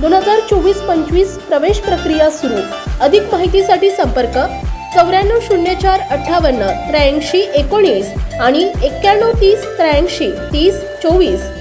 दोन हजार चोवीस पंचवीस प्रवेश प्रक्रिया सुरू. अधिक माहितीसाठी संपर्क चौऱ्याण्णव शून्य चार अठ्ठावन्न त्र्याऐंशी एकोणीस आणि एक्क्याण्णव तीस त्र्याऐंशी तीस चोवीस.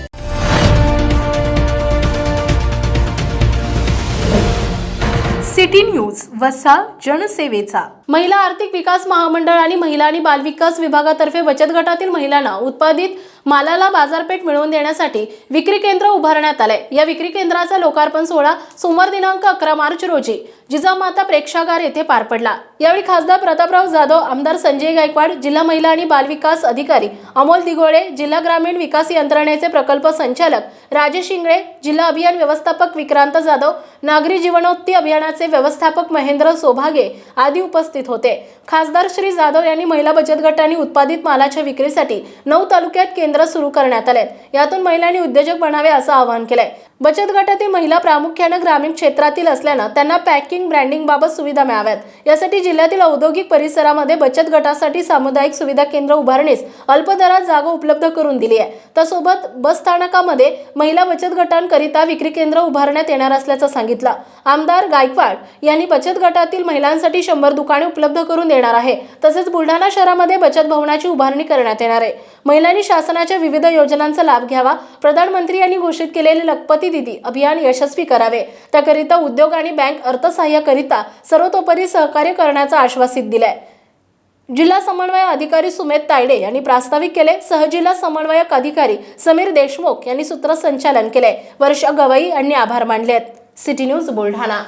सिटी न्यूज वसा जनसेवेचा. महिला आर्थिक विकास महामंडळ आणि महिला आणि बालविकास विभागातर्फे बचत गटातील महिलांना उत्पादित मालाला बाजारपेठ मिळवून देण्यासाठी विक्री केंद्र उभारण्यात आले या विक्री केंद्राचा लोकार्पण सोहळा सोमवार दिनांक अकरा मार्च रोजी जिजामाता प्रेक्षागार येथे पार पडला. यावेळी खासदार प्रतापराव जाधव आमदार संजय गायकवाड जिल्हा महिला आणि बालविकास अधिकारी अमोल दिगोळे जिल्हा ग्रामीण विकास यंत्रणेचे प्रकल्प संचालक राजेश शिंगळे जिल्हा अभियान व्यवस्थापक विक्रांत जाधव नागरी जीवनोत्ती अभियानाचे व्यवस्थापक महेंद्र सोभागे आदी उपस्थित होते. खासदार श्री जाधव यांनी महिला बचत गटांनी उत्पादित मालाच्या विक्रीसाठी नऊ तालुक्यात केंद्र सुरू करण्यात आले यातून महिलांनी उद्योजक बनावे असं आवाहन केलंय. बचत गटातील महिला प्रामुख्यानं ग्रामीण क्षेत्रातील असल्यानं त्यांना पॅकिंग ब्रँडिंग बाबत सुविधा मिळाव्यात. यासाठी जिल्ह्यातील औद्योगिक परिसरामध्ये बचत गटासाठी सामुदायिक सुविधा केंद्र उभारणीस अल्प दरात जागा उपलब्ध करून दिली आहे. तसोबत बस स्थानकामध्ये महिला बचत गटांकरिता विक्री केंद्र उभारण्यात येणार असल्याचं सांगितलं. आमदार गायकवाड यांनी बचत गटातील महिलांसाठी शंभर दुकाने उपलब्ध करून देणार आहे. तसेच बुलढाणा शहरामध्ये बचत भवनाची उभारणी करण्यात येणार आहे. महिलांनी शासनाच्या विविध योजनांचा लाभ घ्यावा प्रधानमंत्री यांनी घोषित केलेले लखपती दिदी अभियान यशस्वी करावे. त्याकरिता उद्योग आणि बँक अर्थसहाय्याकरिता सर्वतोपरी सहकार्य करण्याचं आश्वासित दिलंय. जिल्हा समन्वय अधिकारी सुमेध तायडे यांनी प्रास्ताविक केले. सहजिल्हा समन्वयक अधिकारी समीर देशमुख यांनी सूत्रसंचालन केले. वर्ष गवई यांनी आभार मानले आहेत सिटी न्यूज बुलढाणा.